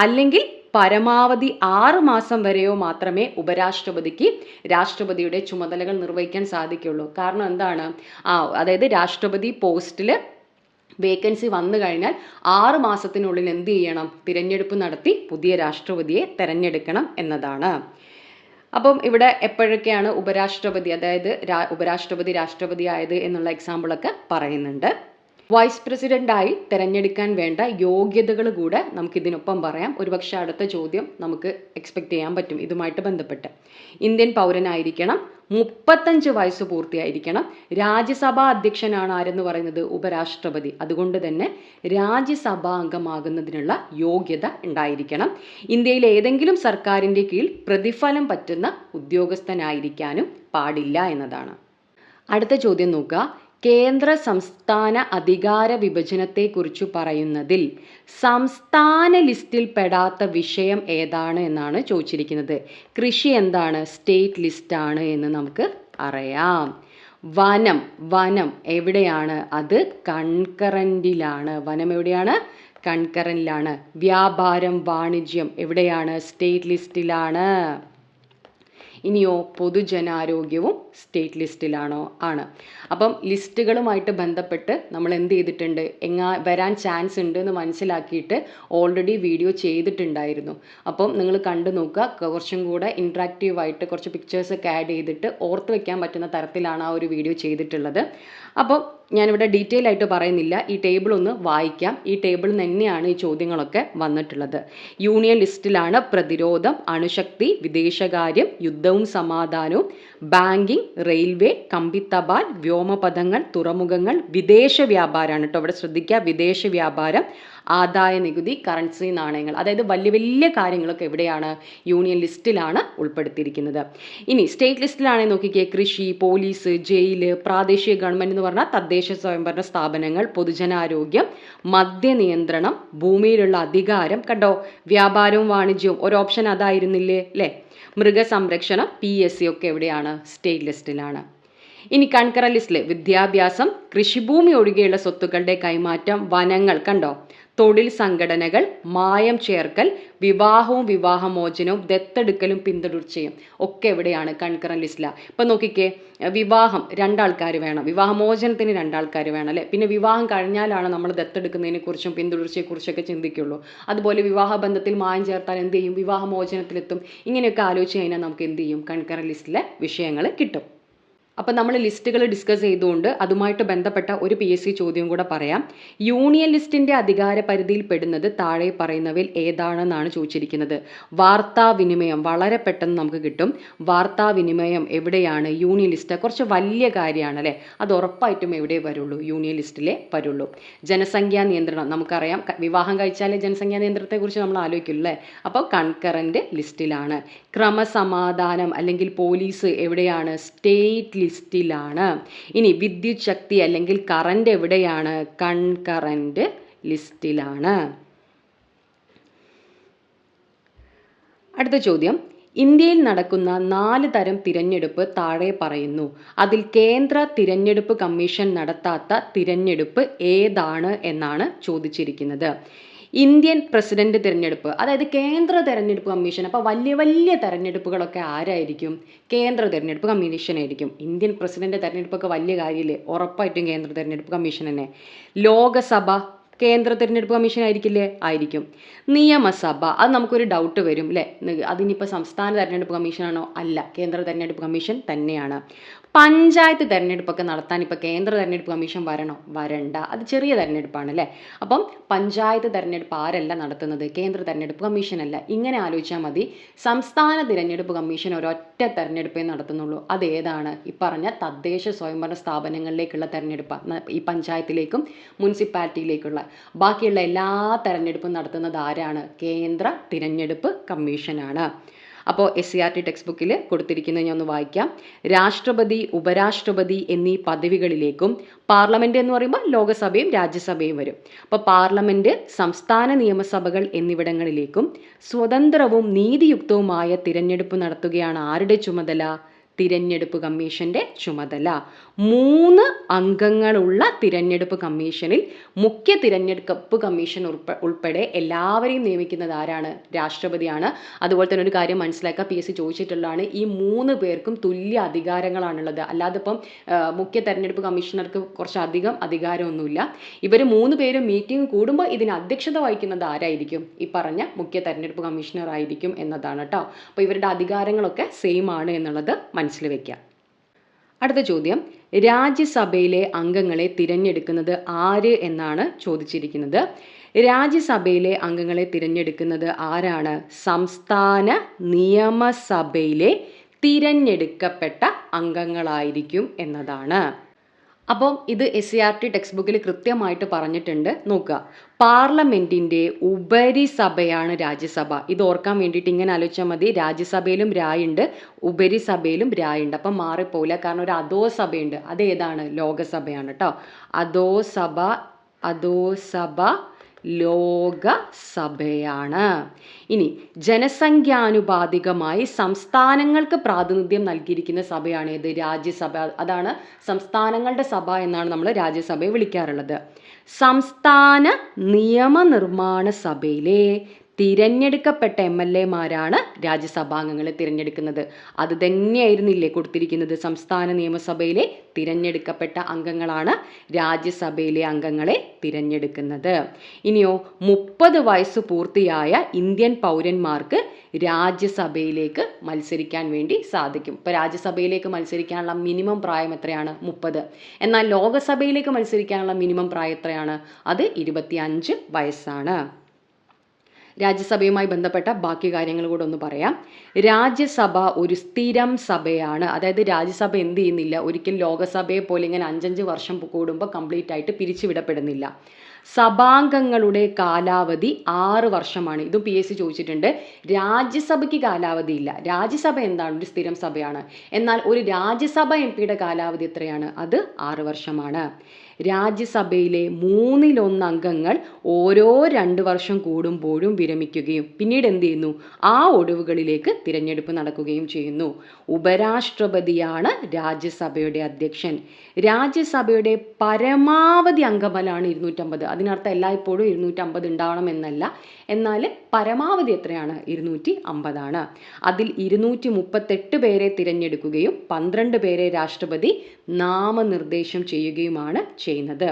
Speaker 1: അല്ലെങ്കിൽ പരമാവധി ആറ് മാസം വരെയോ മാത്രമേ ഉപരാഷ്ട്രപതിക്ക് രാഷ്ട്രപതിയുടെ ചുമതലകൾ നിർവഹിക്കാൻ സാധിക്കുള്ളൂ കാരണം എന്താണ് ആ അതായത് രാഷ്ട്രപതി പോസ്റ്റിൽ വേക്കൻസി വന്നു കഴിഞ്ഞാൽ ആറ് മാസത്തിനുള്ളിൽ എന്ത് ചെയ്യണം തിരഞ്ഞെടുപ്പ് നടത്തി പുതിയ രാഷ്ട്രപതിയെ തിരഞ്ഞെടുക്കണം എന്നതാണ് അപ്പം ഇവിടെ എപ്പോഴൊക്കെയാണ് ഉപരാഷ്ട്രപതി അതായത് ഉപരാഷ്ട്രപതി രാഷ്ട്രപതി ആയത് എന്നുള്ള എക്സാമ്പിളൊക്കെ പറയുന്നുണ്ട് വൈസ് പ്രസിഡന്റായി തിരഞ്ഞെടുക്കാൻ വേണ്ട യോഗ്യതകൾ കൂടെ നമുക്കിതിനൊപ്പം പറയാം ഒരുപക്ഷെ അടുത്ത ചോദ്യം നമുക്ക് എക്സ്പെക്റ്റ് ചെയ്യാൻ പറ്റും ഇതുമായിട്ട് ബന്ധപ്പെട്ട് ഇന്ത്യൻ പൗരനായിരിക്കണം മുപ്പത്തഞ്ച് വയസ്സ് പൂർത്തിയായിരിക്കണം രാജ്യസഭാ അധ്യക്ഷനാണ് ആരെന്ന് പറയുന്നത് ഉപരാഷ്ട്രപതി അതുകൊണ്ട് തന്നെ രാജ്യസഭാ അംഗമാകുന്നതിനുള്ള യോഗ്യത ഉണ്ടായിരിക്കണം ഇന്ത്യയിലെ ഏതെങ്കിലും സർക്കാരിൻ്റെ കീഴിൽ പ്രതിഫലം പറ്റുന്ന ഉദ്യോഗസ്ഥനായിരിക്കാനും പാടില്ല എന്നതാണ് അടുത്ത ചോദ്യം നോക്കുക കേന്ദ്ര സംസ്ഥാന അധികാര വിഭജനത്തെക്കുറിച്ച് പറയുന്നതിൽ സംസ്ഥാന ലിസ്റ്റിൽ പെടാത്ത വിഷയം ഏതാണ് എന്നാണ് ചോദിച്ചിരിക്കുന്നത് കൃഷി എന്താണ് സ്റ്റേറ്റ് ലിസ്റ്റാണ് എന്ന് നമുക്ക് അറിയാം വനം വനം എവിടെയാണ് അത് കൺകറൻറ്റിലാണ് വനം എവിടെയാണ് കൺകറൻറ്റിലാണ് വ്യാപാരം വാണിജ്യം എവിടെയാണ് സ്റ്റേറ്റ് ലിസ്റ്റിലാണ് ഇനിയോ പൊതുജനാരോഗ്യവും സ്റ്റേറ്റ് ലിസ്റ്റിലാണോ ആണ് അപ്പം ലിസ്റ്റുകളുമായിട്ട് ബന്ധപ്പെട്ട് നമ്മൾ എന്ത് ചെയ്തിട്ടുണ്ട് എങ്ങാ വരാൻ ചാൻസ് ഉണ്ട് എന്ന് മനസ്സിലാക്കിയിട്ട് ഓൾറെഡി വീഡിയോ ചെയ്തിട്ടുണ്ടായിരുന്നു അപ്പം നിങ്ങൾ കണ്ടു നോക്കുക കുറച്ചും കൂടെ ഇൻട്രാക്റ്റീവായിട്ട് കുറച്ച് പിക്ചേഴ്സൊക്കെ ആഡ് ചെയ്തിട്ട് ഓർത്ത് വയ്ക്കാൻ പറ്റുന്ന തരത്തിലാണ് ആ ഒരു വീഡിയോ ചെയ്തിട്ടുള്ളത് അപ്പോൾ ഞാനിവിടെ ഡീറ്റെയിൽ ആയിട്ട് പറയുന്നില്ല ഈ ടേബിൾ ഒന്ന് വായിക്കാം ഈ ടേബിളിൽ തന്നെയാണ് ഈ ചോദ്യങ്ങളൊക്കെ വന്നിട്ടുള്ളത് യൂണിയൻ ലിസ്റ്റിലാണ് പ്രതിരോധം അണുശക്തി വിദേശകാര്യം യുദ്ധവും സമാധാനവും ബാങ്കിങ് റെയിൽവേ കമ്പിത്തപാൽ വ്യോമപഥങ്ങൾ തുറമുഖങ്ങൾ വിദേശ വ്യാപാരമാണ് കേട്ടോ അവിടെ ശ്രദ്ധിക്കുക വിദേശ വ്യാപാരം ആദായ നികുതി കറൻസി നാണയങ്ങൾ അതായത് വലിയ വലിയ കാര്യങ്ങളൊക്കെ എവിടെയാണ് യൂണിയൻ ലിസ്റ്റിലാണ് ഉൾപ്പെടുത്തിയിരിക്കുന്നത് ഇനി സ്റ്റേറ്റ് ലിസ്റ്റിലാണെങ്കിൽ നോക്കിക്കേ കൃഷി പോലീസ് ജയിൽ പ്രാദേശിക ഗവൺമെൻറ് എന്ന് പറഞ്ഞാൽ തദ്ദേശ സ്വയംഭരണ സ്ഥാപനങ്ങൾ പൊതുജനാരോഗ്യം മദ്യനിയന്ത്രണം ഭൂമിയിലുള്ള അധികാരം കണ്ടോ വ്യാപാരവും വാണിജ്യവും ഒരു ഓപ്ഷൻ അതായിരുന്നില്ലേ അല്ലേ മൃഗസംരക്ഷണം പി എസ് സി ഒക്കെ എവിടെയാണ് സ്റ്റേറ്റ് ലിസ്റ്റിലാണ് ഇനി കൺകറ ലിസ്റ്റിലെ വിദ്യാഭ്യാസം കൃഷിഭൂമി ഒഴികെയുള്ള സ്വത്തുക്കളുടെ കൈമാറ്റം വനങ്ങൾ കണ്ടോ തൊഴിൽ സംഘടനകൾ മായം ചേർക്കൽ വിവാഹവും വിവാഹമോചനവും ദത്തെടുക്കലും പിന്തുടർച്ചയും ഒക്കെ എവിടെയാണ് കൺകറൻ ലിസ്റ്റില ഇപ്പം നോക്കിക്കേ വിവാഹം രണ്ടാൾക്കാർ വേണം വിവാഹമോചനത്തിന് രണ്ടാൾക്കാർ വേണം അല്ലേ പിന്നെ വിവാഹം കഴിഞ്ഞാലാണ് നമ്മൾ ദത്തെടുക്കുന്നതിനെക്കുറിച്ചും പിന്തുടർച്ചയെക്കുറിച്ചൊക്കെ ചിന്തിക്കുള്ളൂ അതുപോലെ വിവാഹ ബന്ധത്തിൽ മായം ചേർത്താൽ എന്ത് ചെയ്യും വിവാഹമോചനത്തിലെത്തും ഇങ്ങനെയൊക്കെ ആലോചിച്ച് കഴിഞ്ഞാൽ നമുക്ക് എന്ത് ചെയ്യും കൺകറൻ ലിസ്റ്റിലെ വിഷയങ്ങൾ കിട്ടും അപ്പം നമ്മൾ ലിസ്റ്റുകൾ ഡിസ്കസ് ചെയ്തുകൊണ്ട് അതുമായിട്ട് ബന്ധപ്പെട്ട ഒരു പി എസ് സി ചോദ്യം കൂടെ പറയാം യൂണിയൻ ലിസ്റ്റിൻ്റെ അധികാര പരിധിയിൽ പെടുന്നത് താഴെ പറയുന്നവയിൽ ഏതാണെന്നാണ് ചോദിച്ചിരിക്കുന്നത് വാർത്താവിനിമയം വളരെ പെട്ടെന്ന് നമുക്ക് കിട്ടും വാർത്താവിനിമയം എവിടെയാണ് യൂണിയൻ ലിസ്റ്റ് കുറച്ച് വലിയ കാര്യമാണ് അല്ലേ അത് ഉറപ്പായിട്ടും എവിടെ വരുള്ളൂ യൂണിയൻ ലിസ്റ്റിലേ വരുള്ളൂ ജനസംഖ്യാ നിയന്ത്രണം നമുക്കറിയാം വിവാഹം കഴിച്ചാലേ ജനസംഖ്യാ നിയന്ത്രണത്തെക്കുറിച്ച് നമ്മൾ ആലോചിക്കുമല്ലേ അപ്പോൾ കൺകറൻറ്റ് ലിസ്റ്റിലാണ് ക്രമസമാധാനം അല്ലെങ്കിൽ പോലീസ് എവിടെയാണ് സ്റ്റേറ്റ് ലിസ്റ്റിലാണ് ഇനി വിദ്യുത് ശക്തി അല്ലെങ്കിൽ കറണ്ട് എവിടെയാണ് കൺകറൻറ്റ് ലിസ്റ്റിലാണ് അടുത്ത ചോദ്യം ഇന്ത്യയിൽ നടക്കുന്ന നാല് തരം തിരഞ്ഞെടുപ്പ് താഴെ പറയുന്നു അതിൽ കേന്ദ്ര തിരഞ്ഞെടുപ്പ് കമ്മീഷൻ നടത്താത്ത തിരഞ്ഞെടുപ്പ് ഏതാണ് എന്നാണ് ചോദിച്ചിരിക്കുന്നത് ഇന്ത്യൻ പ്രസിഡന്റ് തിരഞ്ഞെടുപ്പ് അതായത് കേന്ദ്ര തിരഞ്ഞെടുപ്പ് കമ്മീഷൻ അപ്പോൾ വലിയ വലിയ തിരഞ്ഞെടുപ്പുകളൊക്കെ ആരായിരിക്കും കേന്ദ്ര തിരഞ്ഞെടുപ്പ് കമ്മീഷൻ ആയിരിക്കും ഇന്ത്യൻ പ്രസിഡന്റ് തിരഞ്ഞെടുപ്പൊക്കെ വലിയ കാര്യമില്ലേ ഉറപ്പായിട്ടും കേന്ദ്ര തിരഞ്ഞെടുപ്പ് കമ്മീഷൻ തന്നെ ലോകസഭ കേന്ദ്ര തിരഞ്ഞെടുപ്പ് കമ്മീഷൻ ആയിരിക്കില്ലേ ആയിരിക്കും നിയമസഭ അത് നമുക്കൊരു ഡൗട്ട് വരും അല്ലേ അതിനിപ്പോൾ സംസ്ഥാന തിരഞ്ഞെടുപ്പ് കമ്മീഷനാണോ അല്ല കേന്ദ്ര തിരഞ്ഞെടുപ്പ് കമ്മീഷൻ തന്നെയാണ് പഞ്ചായത്ത് തെരഞ്ഞെടുപ്പൊക്കെ നടത്താൻ ഇപ്പോൾ കേന്ദ്ര തെരഞ്ഞെടുപ്പ് കമ്മീഷൻ വരണോ വരണ്ട അത് ചെറിയ തെരഞ്ഞെടുപ്പാണ് അല്ലേ അപ്പം പഞ്ചായത്ത് തെരഞ്ഞെടുപ്പ് ആരല്ല നടത്തുന്നത് കേന്ദ്ര തെരഞ്ഞെടുപ്പ് കമ്മീഷനല്ല ഇങ്ങനെ ആലോചിച്ചാൽ മതി സംസ്ഥാന തിരഞ്ഞെടുപ്പ് കമ്മീഷൻ ഒരൊറ്റ തെരഞ്ഞെടുപ്പേ നടത്തുന്നുള്ളൂ അത് ഏതാണ് ഈ പറഞ്ഞ തദ്ദേശ സ്വയംഭരണ സ്ഥാപനങ്ങളിലേക്കുള്ള തിരഞ്ഞെടുപ്പ് ഈ പഞ്ചായത്തിലേക്കും മുനിസിപ്പാലിറ്റിയിലേക്കുള്ള ബാക്കിയുള്ള എല്ലാ തെരഞ്ഞെടുപ്പും നടത്തുന്നത് ആരാണ് കേന്ദ്ര തിരഞ്ഞെടുപ്പ് കമ്മീഷനാണ് അപ്പോൾ S C R T text ബുക്കിൽ കൊടുത്തിരിക്കുന്നത് ഞാൻ ഒന്ന് വായിക്കാം രാഷ്ട്രപതി ഉപരാഷ്ട്രപതി എന്നീ പദവികളിലേക്കും പാർലമെൻ്റ് എന്ന് പറയുമ്പോൾ ലോകസഭയും രാജ്യസഭയും വരും അപ്പോൾ പാർലമെൻ്റ് സംസ്ഥാന നിയമസഭകൾ എന്നിവിടങ്ങളിലേക്കും സ്വതന്ത്രവും നീതിയുക്തവുമായ തിരഞ്ഞെടുപ്പ് നടത്തുകയാണ് ആരുടെ ചുമതല തിരഞ്ഞെടുപ്പ് കമ്മീഷന്റെ ചുമതല മൂന്ന് അംഗങ്ങളുള്ള തിരഞ്ഞെടുപ്പ് കമ്മീഷനിൽ മുഖ്യ തിരഞ്ഞെടുപ്പ് കമ്മീഷൻ ഉൾപ്പെടെ എല്ലാവരെയും നിയമിക്കുന്നത് ആരാണ് രാഷ്ട്രപതിയാണ് അതുപോലെ തന്നെ ഒരു കാര്യം മനസ്സിലാക്കുക പി എസ് സി ചോദിച്ചിട്ടുള്ളതാണ് ഈ മൂന്ന് പേർക്കും തുല്യ അധികാരങ്ങളാണുള്ളത് അല്ലാതെ ഇപ്പം മുഖ്യ തെരഞ്ഞെടുപ്പ് കമ്മീഷണർക്ക് കുറച്ചധികം അധികാരമൊന്നുമില്ല ഇവർ മൂന്ന് പേരും മീറ്റിംഗ് കൂടുമ്പോൾ ഇതിന് അധ്യക്ഷത വഹിക്കുന്നത് ആരായിരിക്കും ഈ പറഞ്ഞ മുഖ്യ തെരഞ്ഞെടുപ്പ് കമ്മീഷണർ ആയിരിക്കും എന്നതാണ് കേട്ടോ അപ്പോൾ ഇവരുടെ അധികാരങ്ങളൊക്കെ സെയിം ആണ് എന്നുള്ളത് മനസ്സിൽ വയ്ക്കുക അടുത്ത ചോദ്യം രാജ്യസഭയിലെ അംഗങ്ങളെ തിരഞ്ഞെടുക്കുന്നത് ആര് എന്നാണ് ചോദിച്ചിരിക്കുന്നത് രാജ്യസഭയിലെ അംഗങ്ങളെ തിരഞ്ഞെടുക്കുന്നത് ആരാണ് സംസ്ഥാന നിയമസഭയിലെ തിരഞ്ഞെടുക്കപ്പെട്ട അംഗങ്ങളായിരിക്കും എന്നതാണ് അപ്പം ഇത് S C R T text ബുക്കിൽ കൃത്യമായിട്ട് പറഞ്ഞിട്ടുണ്ട് നോക്കുക പാർലമെന്റിന്റെ ഉപരിസഭയാണ് രാജ്യസഭ ഇത് ഓർക്കാൻ വേണ്ടിയിട്ട് ഇങ്ങനെ ആലോചിച്ചാൽ മതി രാജ്യസഭയിലും രായുണ്ട് ഉപരിസഭയിലും രായുണ്ട് അപ്പം മാറിപ്പോവില്ല കാരണം ഒരു അധോസഭയുണ്ട് അത് ഏതാണ് ലോകസഭയാണ് കേട്ടോ അധോസഭ അധോസഭ ലോകസഭയാണ് ഇനി ജനസംഖ്യാനുപാതികമായി സംസ്ഥാനങ്ങൾക്ക് പ്രാതിനിധ്യം നൽകിയിരിക്കുന്ന സഭയാണ് ഏത് രാജ്യസഭ അതാണ് സംസ്ഥാനങ്ങളുടെ സഭ എന്നാണ് നമ്മൾ രാജ്യസഭയെ വിളിക്കാറുള്ളത് സംസ്ഥാന നിയമനിർമ്മാണ സഭയിലെ തിരഞ്ഞെടുക്കപ്പെട്ട എം എൽ എമാരാണ് രാജ്യസഭാംഗങ്ങളെ തിരഞ്ഞെടുക്കുന്നത് അത് തന്നെയായിരുന്നില്ലേ കൊടുത്തിരിക്കുന്നത് സംസ്ഥാന നിയമസഭയിലെ തിരഞ്ഞെടുക്കപ്പെട്ട അംഗങ്ങളാണ് രാജ്യസഭയിലെ അംഗങ്ങളെ തിരഞ്ഞെടുക്കുന്നത് ഇനിയോ മുപ്പത് വയസ്സ് പൂർത്തിയായ ഇന്ത്യൻ പൗരന്മാർക്ക് രാജ്യസഭയിലേക്ക് മത്സരിക്കാൻ വേണ്ടി സാധിക്കും ഇപ്പോൾ രാജ്യസഭയിലേക്ക് മത്സരിക്കാനുള്ള മിനിമം പ്രായം എത്രയാണ് മുപ്പത് എന്നാൽ ലോകസഭയിലേക്ക് മത്സരിക്കാനുള്ള മിനിമം പ്രായം എത്രയാണ് അത് ഇരുപത്തിയഞ്ച് വയസ്സാണ് രാജ്യസഭയുമായി ബന്ധപ്പെട്ട ബാക്കി കാര്യങ്ങൾ കൂടെ ഒന്ന് പറയാം രാജ്യസഭ ഒരു സ്ഥിരം സഭയാണ് അതായത് രാജ്യസഭ എന്ത് ചെയ്യുന്നില്ല ഒരിക്കലും ലോകസഭയെ പോലെ ഇങ്ങനെ അഞ്ചഞ്ച് വർഷം കൂടുമ്പോൾ കംപ്ലീറ്റ് ആയിട്ട് പിരിച്ചുവിടപ്പെടുന്നില്ല സഭാംഗങ്ങളുടെ കാലാവധി ആറ് വർഷമാണ് ഇതും പി എസ് സി ചോദിച്ചിട്ടുണ്ട് രാജ്യസഭയ്ക്ക് കാലാവധി ഇല്ല രാജ്യസഭ എന്താണ് ഒരു സ്ഥിരം സഭയാണ് എന്നാൽ ഒരു രാജ്യസഭ എം പിയുടെ കാലാവധി എത്രയാണ് അത് ആറ് വർഷമാണ് രാജ്യസഭയിലെ മൂന്നിലൊന്ന് അംഗങ്ങൾ ഓരോ രണ്ട് വർഷം കൂടുമ്പോഴും വിരമിക്കുകയും പിന്നീട് എന്ത് ചെയ്യുന്നു ആ ഒടുവുകളിലേക്ക് തിരഞ്ഞെടുപ്പ് നടക്കുകയും ചെയ്യുന്നു ഉപരാഷ്ട്രപതിയാണ് രാജ്യസഭയുടെ അധ്യക്ഷൻ രാജ്യസഭയുടെ പരമാവധി അംഗബലാണ് ഇരുന്നൂറ്റമ്പത് അതിനർത്ഥം എല്ലായ്പ്പോഴും ഇരുന്നൂറ്റമ്പത് എന്നല്ല എന്നാൽ പരമാവധി എത്രയാണ് ഇരുന്നൂറ്റി അമ്പതാണ് അതിൽ ഇരുന്നൂറ്റി മുപ്പത്തെട്ട് പേരെ തിരഞ്ഞെടുക്കുകയും പന്ത്രണ്ട് പേരെ രാഷ്ട്രപതി നാമനിർദ്ദേശം ചെയ്യുകയുമാണ് ചെയ്യുന്നത്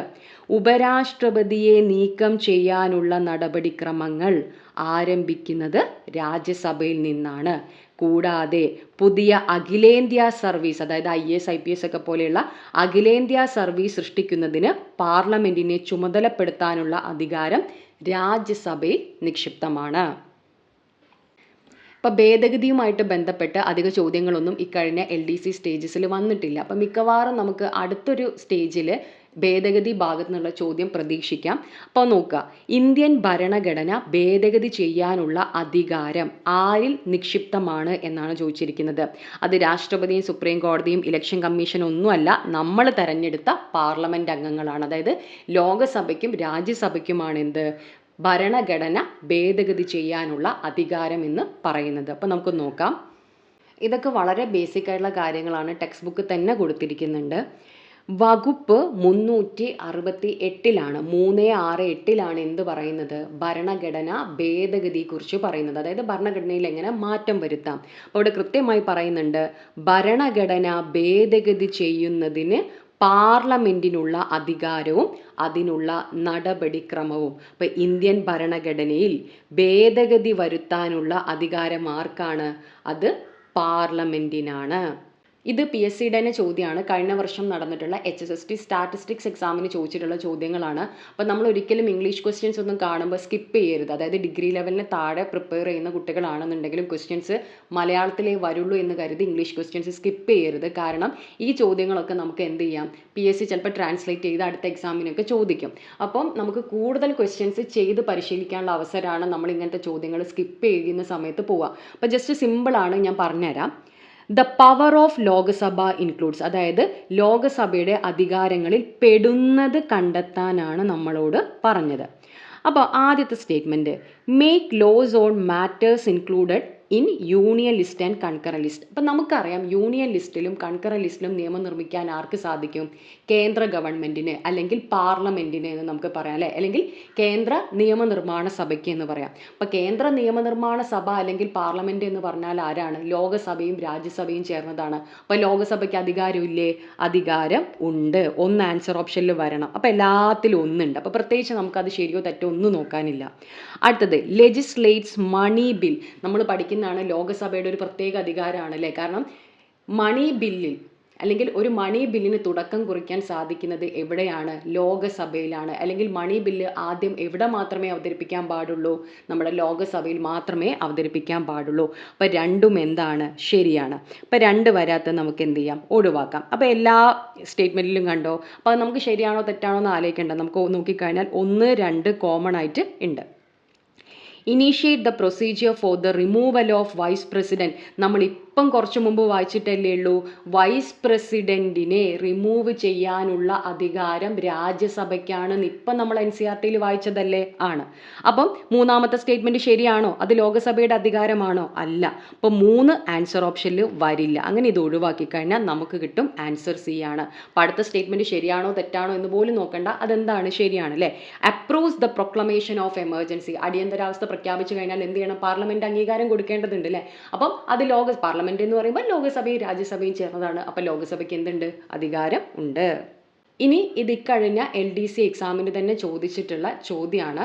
Speaker 1: ഉപരാഷ്ട്രപതിയെ നീക്കം ചെയ്യാനുള്ള നടപടിക്രമങ്ങൾ ആരംഭിക്കുന്നത് രാജ്യസഭയിൽ നിന്നാണ് കൂടാതെ പുതിയ അഖിലേന്ത്യാ സർവീസ് അതായത് I S I P S ഒക്കെ പോലെയുള്ള അഖിലേന്ത്യാ സർവീസ് സൃഷ്ടിക്കുന്നതിന് പാർലമെന്റിനെ ചുമതലപ്പെടുത്താനുള്ള അധികാരം രാജ്യസഭയിൽ നിക്ഷിപ്തമാണ് അപ്പോൾ ഭേദഗതിയുമായിട്ട് ബന്ധപ്പെട്ട് അധിക ചോദ്യങ്ങളൊന്നും ഇക്കഴിഞ്ഞ എൽ ഡി സി സ്റ്റേജസിൽ വന്നിട്ടില്ല അപ്പോൾ മിക്കവാറും നമുക്ക് അടുത്തൊരു സ്റ്റേജിൽ ഭേദഗതി ഭാഗത്തു നിന്നുള്ള ചോദ്യം പ്രതീക്ഷിക്കാം അപ്പോൾ നോക്കുക ഇന്ത്യൻ ഭരണഘടന ഭേദഗതി ചെയ്യാനുള്ള അധികാരം ആരിൽ നിക്ഷിപ്തമാണ് എന്നാണ് ചോദിച്ചിരിക്കുന്നത് അത് രാഷ്ട്രപതിയും സുപ്രീം കോടതിയും ഇലക്ഷൻ കമ്മീഷനും ഒന്നുമല്ല നമ്മൾ തെരഞ്ഞെടുത്ത പാർലമെൻറ്റ് അംഗങ്ങളാണ് അതായത് ലോകസഭയ്ക്കും രാജ്യസഭയ്ക്കുമാണ് എന്ത് ഭരണഘടന ഭേദഗതി ചെയ്യാനുള്ള അധികാരം എന്ന് പറയുന്നത് അപ്പോൾ നമുക്ക് നോക്കാം ഇതൊക്കെ വളരെ ബേസിക് ആയിട്ടുള്ള കാര്യങ്ങളാണ് ടെക്സ്റ്റ് ബുക്ക് തന്നെ കൊടുത്തിരിക്കുന്നുണ്ട് വകുപ്പ് മുന്നൂറ്റി അറുപത്തി എട്ടിലാണ് മൂന്ന് ആറ് എട്ടിലാണ് എന്ത് പറയുന്നത് ഭരണഘടന ഭേദഗതിയെക്കുറിച്ച് പറയുന്നത് അതായത് ഭരണഘടനയിൽ എങ്ങനെ മാറ്റം വരുത്താം അപ്പോൾ ഇവിടെ കൃത്യമായി പറയുന്നുണ്ട് ഭരണഘടന ഭേദഗതി ചെയ്യുന്നതിന് പാർലമെൻറ്റിനുള്ള അധികാരവും അതിനുള്ള നടപടിക്രമവും ഇപ്പം ഇന്ത്യൻ ഭരണഘടനയിൽ ഭേദഗതി വരുത്താനുള്ള അധികാരം ആർക്കാണ് അത് പാർലമെൻറ്റിനാണ് ഇത് പി എസ് സി തന്നെ ചോദ്യമാണ് കഴിഞ്ഞ വർഷം നടന്നിട്ടുള്ള H S S T statistics എക്സാമിന് ചോദിച്ചിട്ടുള്ള ചോദ്യങ്ങളാണ് അപ്പോൾ നമ്മൾ ഒരിക്കലും ഇംഗ്ലീഷ് ക്വസ്റ്റ്യൻസ് ഒന്നും കാണുമ്പോൾ സ്കിപ്പ് ചെയ്യരുത് അതായത് ഡിഗ്രി ലെവലിന് താഴെ പ്രിപ്പയർ ചെയ്യുന്ന കുട്ടികളാണെന്നുണ്ടെങ്കിലും ക്വസ്റ്റ്യൻസ് മലയാളത്തിലേ വരുള്ളൂ എന്ന് കരുതി ഇംഗ്ലീഷ് ക്വസ്റ്റ്യൻസ് സ്കിപ്പ് ചെയ്യരുത് കാരണം ഈ ചോദ്യങ്ങളൊക്കെ നമുക്ക് എന്ത് ചെയ്യാം പി എസ് സി ചിലപ്പോൾ ട്രാൻസ്ലേറ്റ് ചെയ്ത് അടുത്ത എക്സാമിനൊക്കെ ചോദിക്കും അപ്പം നമുക്ക് കൂടുതൽ ക്വസ്റ്റ്യൻസ് ചെയ്ത് പരിശീലിക്കാനുള്ള അവസരമാണ് നമ്മൾ ഇങ്ങനത്തെ ചോദ്യങ്ങൾ സ്കിപ്പ് ചെയ്യുന്ന സമയത്ത് പോവുക അപ്പോൾ ജസ്റ്റ് സിമ്പിളാണ് ഞാൻ പറഞ്ഞുതരാം the power of Lok Sabha includes അതായത് ലോകസഭയുടെ അധികാരങ്ങളിൽ പെടുന്നത് കണ്ടെത്താനാണ് നമ്മളോട് പറഞ്ഞത് അപ്പോൾ ആദ്യത്തെ statement make laws on matters included in union list and concurrent list അപ്പം നമുക്കറിയാം യൂണിയൻ ലിസ്റ്റിലും കൺകറൻ ലിസ്റ്റിലും നിയമം നിർമ്മിക്കാൻ ആർക്ക് സാധിക്കും കേന്ദ്ര ഗവൺമെൻറ്റിന് അല്ലെങ്കിൽ പാർലമെൻറ്റിന് എന്ന് നമുക്ക് പറയാം അല്ലേ അല്ലെങ്കിൽ കേന്ദ്ര നിയമനിർമ്മാണ സഭയ്ക്ക് എന്ന് പറയാം അപ്പം കേന്ദ്ര നിയമനിർമ്മാണ സഭ അല്ലെങ്കിൽ പാർലമെൻറ്റ് എന്ന് പറഞ്ഞാൽ ആരാണ് ലോകസഭയും രാജ്യസഭയും ചേർന്നതാണ് അപ്പം ലോകസഭയ്ക്ക് അധികാരമില്ലേ അധികാരം ഉണ്ട് ഒന്ന് ആൻസർ ഓപ്ഷനിൽ വരണം അപ്പം എല്ലാത്തിലും ഒന്നുണ്ട് അപ്പോൾ പ്രത്യേകിച്ച് നമുക്കത് ശരിയോ തെറ്റോ ഒന്നും നോക്കാനില്ല അടുത്തത് ലെജിസ്ലേറ്റ്സ് മണി ബിൽ നമ്മൾ പഠിക്കുന്ന എന്നാണ് ലോകസഭയുടെ ഒരു പ്രത്യേക അധികാരമാണ് അല്ലേ കാരണം മണി ബില്ലിൽ അല്ലെങ്കിൽ ഒരു മണി ബില്ലിന് തുടക്കം കുറിക്കാൻ സാധിക്കുന്നത് എവിടെയാണ് ലോകസഭയിലാണ് അല്ലെങ്കിൽ മണി ബില്ല് ആദ്യം എവിടെ മാത്രമേ അവതരിപ്പിക്കാൻ പാടുള്ളൂ നമ്മുടെ ലോകസഭയിൽ മാത്രമേ അവതരിപ്പിക്കാൻ പാടുള്ളൂ അപ്പോൾ രണ്ടും എന്താണ് ശരിയാണ് അപ്പോൾ രണ്ട് വരാത്ത നമുക്ക് എന്ത് ചെയ്യാം ഒഴിവാക്കാം അപ്പോൾ എല്ലാ സ്റ്റേറ്റ്മെൻറ്റിലും കണ്ടോ അപ്പോൾ നമുക്ക് ശരിയാണോ തെറ്റാണോ എന്ന് ആലോചിക്കേണ്ട നമുക്ക് നോക്കിക്കഴിഞ്ഞാൽ ഒന്ന് രണ്ട് കോമൺ ആയിട്ട് ഉണ്ട് initiate the procedure for the removal of vice president നമ്മൾ ഇപ്പം കുറച്ച് മുമ്പ് വായിച്ചിട്ടല്ലേ ഉള്ളൂ വൈസ് പ്രസിഡന്റിനെ റിമൂവ് ചെയ്യാനുള്ള അധികാരം രാജ്യസഭയ്ക്കാണ് ഇപ്പം നമ്മൾ എൻ സി ആർ ടിയിൽ വായിച്ചതല്ലേ ആണ് അപ്പം മൂന്നാമത്തെ സ്റ്റേറ്റ്മെന്റ് ശരിയാണോ അത് ലോകസഭയുടെ അധികാരമാണോ അല്ല അപ്പം മൂന്ന് ആൻസർ ഓപ്ഷനിൽ വരില്ല അങ്ങനെ ഇത് ഒഴിവാക്കി കഴിഞ്ഞാൽ നമുക്ക് കിട്ടും ആൻസർ സി ആണ് അപ്പം അടുത്ത സ്റ്റേറ്റ്മെന്റ് ശരിയാണോ തെറ്റാണോ എന്ന് പോലും നോക്കണ്ട അതെന്താണ് ശരിയാണ് അല്ലേ approves the proclamation of emergency അടിയന്തരാവസ്ഥ പ്രഖ്യാപിച്ചു കഴിഞ്ഞാൽ എന്ത് ചെയ്യണം പാർലമെന്റ് അംഗീകാരം കൊടുക്കേണ്ടതുണ്ട് അല്ലേ അപ്പം അത് ലോക പാർലമെന്റ് പാർലമെന്റ് എന്ന് പറയുമ്പോൾ ലോകസഭയും രാജ്യസഭയും ചേർന്നതാണ് അപ്പോൾ ലോകസഭയ്ക്ക് എന്തുണ്ട് അധികാരം ഉണ്ട് ഇനി ഇത് ഇക്കഴിഞ്ഞ എൽ ഡി സി എക്സാമിന് തന്നെ ചോദിച്ചിട്ടുള്ള ചോദ്യമാണ്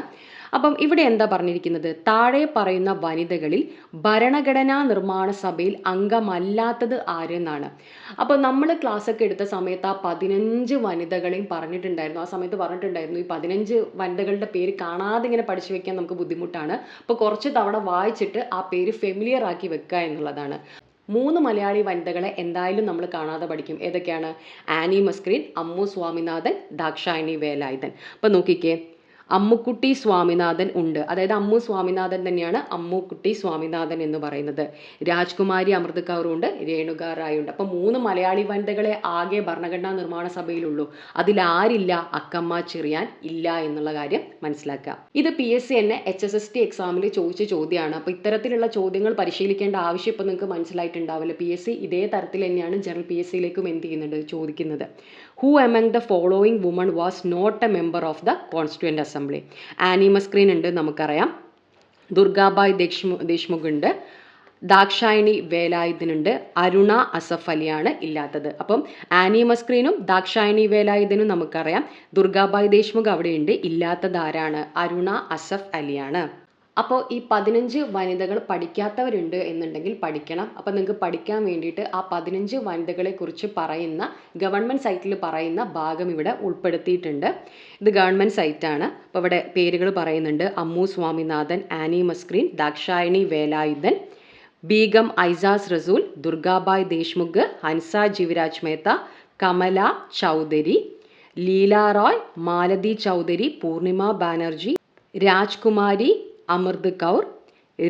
Speaker 1: അപ്പം ഇവിടെ എന്താ പറഞ്ഞിരിക്കുന്നത് താഴെ പറയുന്ന വനിതകളിൽ ഭരണഘടനാ നിർമ്മാണ സഭയിൽ അംഗമല്ലാത്തത് ആരെന്നാണ് അപ്പോൾ നമ്മൾ ക്ലാസ് ഒക്കെ എടുത്ത സമയത്ത് ആ പതിനഞ്ച് വനിതകളെയും പറഞ്ഞിട്ടുണ്ടായിരുന്നു ആ സമയത്ത് പറഞ്ഞിട്ടുണ്ടായിരുന്നു ഈ പതിനഞ്ച് വനിതകളുടെ പേര് കാണാതെ ഇങ്ങനെ പഠിച്ചു വെക്കാൻ നമുക്ക് ബുദ്ധിമുട്ടാണ് അപ്പോൾ കുറച്ച് തവണ വായിച്ചിട്ട് ആ പേര് ഫെമിലിയർ ആക്കി വെക്കുക എന്നുള്ളതാണ് മൂന്ന് മലയാളി വനിതകളെ എന്തായാലും നമ്മൾ കാണാതെ പഠിക്കും ഏതൊക്കെയാണ് ആനി മസ്ക്രീൻ അമ്മു സ്വാമിനാഥൻ ദാക്ഷായണി വേലായുധൻ അപ്പോൾ നോക്കിക്കേ അമ്മുക്കുട്ടി സ്വാമിനാഥൻ ഉണ്ട് അതായത് അമ്മു സ്വാമിനാഥൻ തന്നെയാണ് അമ്മുക്കുട്ടി സ്വാമിനാഥൻ എന്ന് പറയുന്നത് രാജ്കുമാരി അമൃത് കൗറുണ്ട് രേണുക റായ് ഉണ്ട് അപ്പം മൂന്ന് മലയാളി വനിതകളെ ആകെ ഭരണഘടനാ നിർമ്മാണ സഭയിലുള്ളൂ അതിലാരില്ല അക്കമ്മ ചെറിയാൻ ഇല്ല എന്നുള്ള കാര്യം മനസ്സിലാക്കുക ഇത് പി എസ് സി എന്നെ എച്ച് എസ് എസ് ടി എക്സാമിൽ ചോദിച്ച ചോദ്യമാണ് അപ്പോൾ ഇത്തരത്തിലുള്ള ചോദ്യങ്ങൾ പരിശീലിക്കേണ്ട ആവശ്യം ഇപ്പോൾ നിങ്ങൾക്ക് മനസ്സിലായിട്ടുണ്ടാവില്ല പി എസ് സി ഇതേ തരത്തിൽ തന്നെയാണ് ജനറൽ പി എസ് സിയിലേക്കും എന്ത് ചെയ്യുന്നുണ്ട് ചോദിക്കുന്നത് who among the following women was not a member of the constituent assembly Annie Mascarene ഉണ്ട് നമുക്കറിയാം ദുർഗാബായ് ദേശ്മു ദേശ്മുഖ് ഉണ്ട് ദാക്ഷായണി വേലായുധനുണ്ട് അരുണ അസഫ് അലിയാണ് ഇല്ലാത്തത് അപ്പം ആനി മസ്ക്രീനും ദാക്ഷായണി വേലായുധനും നമുക്കറിയാം ദുർഗാബായ് ദേശ്മുഖ് അവിടെയുണ്ട് ഇല്ലാത്തത് ആരാണ് അരുണ അസഫ് അലിയാണ് അപ്പോൾ ഈ പതിനഞ്ച് വനിതകൾ പഠിക്കാത്തവരുണ്ട് എന്നുണ്ടെങ്കിൽ പഠിക്കണം അപ്പോൾ നിങ്ങൾക്ക് പഠിക്കാൻ വേണ്ടിയിട്ട് ആ പതിനഞ്ച് വനിതകളെക്കുറിച്ച് പറയുന്ന ഗവൺമെൻറ് സൈറ്റിൽ പറയുന്ന ഭാഗം ഇവിടെ ഉൾപ്പെടുത്തിയിട്ടുണ്ട് ഇത് ഗവൺമെൻറ് സൈറ്റാണ് അപ്പോൾ ഇവിടെ പേരുകൾ പറയുന്നുണ്ട് അമ്മു സ്വാമിനാഥൻ ആനി മസ്ക്രീൻ ദാക്ഷായണി വേലായുധൻ ബീഗം ഐസാസ് റസൂൽ ദുർഗാബായ് ദേശ്മുഖ് ഹൻസ ജീവരാജ് മേത്ത കമല ചൗധരി ലീല റോയ് മാലതി ചൗധരി പൂർണിമ ബാനർജി രാജ്കുമാരി അമൃത് കൗർ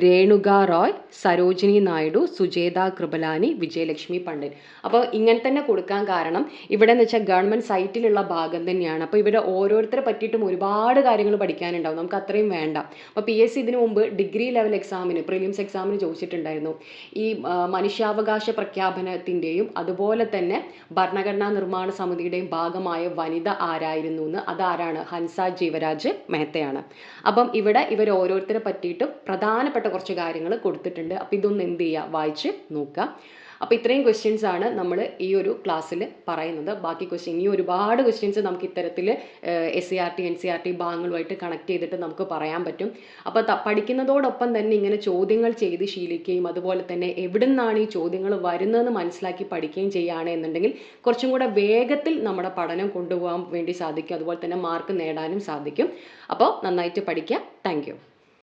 Speaker 1: രേണുക റോയ് സരോജിനി നായിഡു സുജേത കൃപലാനി വിജയലക്ഷ്മി പണ്ഡിറ്റ് അപ്പോൾ ഇങ്ങനെ തന്നെ കൊടുക്കാൻ കാരണം ഇവിടെ എന്ന് വെച്ചാൽ ഗവൺമെൻറ് സൈറ്റിലുള്ള ഭാഗം തന്നെയാണ് അപ്പോൾ ഇവരെ ഓരോരുത്തരെ പറ്റിയിട്ടും ഒരുപാട് കാര്യങ്ങൾ പഠിക്കാനുണ്ടാവും നമുക്ക് അത്രയും വേണ്ട അപ്പോൾ പി എസ് സി ഇതിനു മുമ്പ് ഡിഗ്രി ലെവൽ എക്സാമിന് പ്രിലിംസ് എക്സാമിന് ചോദിച്ചിട്ടുണ്ടായിരുന്നു ഈ മനുഷ്യാവകാശ പ്രഖ്യാപനത്തിൻ്റെയും അതുപോലെ തന്നെ ഭരണഘടനാ നിർമ്മാണ സമിതിയുടെയും ഭാഗമായ വനിത ആരായിരുന്നു എന്ന് അതാരാണ് ഹൻസ ജീവരാജ് മേത്തയാണ് അപ്പം ഇവിടെ ഇവർ ഓരോരുത്തരെ പറ്റിയിട്ടും പ്രധാന പ്രധാനപ്പെട്ട കുറച്ച് കാര്യങ്ങൾ കൊടുത്തിട്ടുണ്ട് അപ്പോൾ ഇതൊന്ന് എന്ത് ചെയ്യുക വായിച്ച് നോക്കുക അപ്പോൾ ഇത്രയും ക്വസ്റ്റ്യൻസ് ആണ് നമ്മൾ ഈ ഒരു ക്ലാസ്സിൽ പറയുന്നത് ബാക്കി ക്വസ്റ്റ്യൻ ഇനി ഒരുപാട് ക്വസ്റ്റ്യൻസ് നമുക്ക് ഇത്തരത്തിൽ S C R T e N C R T e ഭാഗങ്ങളുമായിട്ട് കണക്ട് ചെയ്തിട്ട് നമുക്ക് പറയാൻ പറ്റും അപ്പോൾ പഠിക്കുന്നതോടൊപ്പം തന്നെ ഇങ്ങനെ ചോദ്യങ്ങൾ ചെയ്ത് ശീലിക്കുകയും അതുപോലെ തന്നെ എവിടെ നിന്നാണ് ഈ ചോദ്യങ്ങൾ വരുന്നതെന്ന് മനസ്സിലാക്കി പഠിക്കുകയും ചെയ്യുകയാണെന്നുണ്ടെങ്കിൽ കുറച്ചും കൂടെ വേഗത്തിൽ നമ്മുടെ പഠനം കൊണ്ടുപോകാൻ വേണ്ടി സാധിക്കും അതുപോലെ തന്നെ മാർക്ക് നേടാനും സാധിക്കും അപ്പോൾ നന്നായിട്ട് പഠിക്കുക താങ്ക്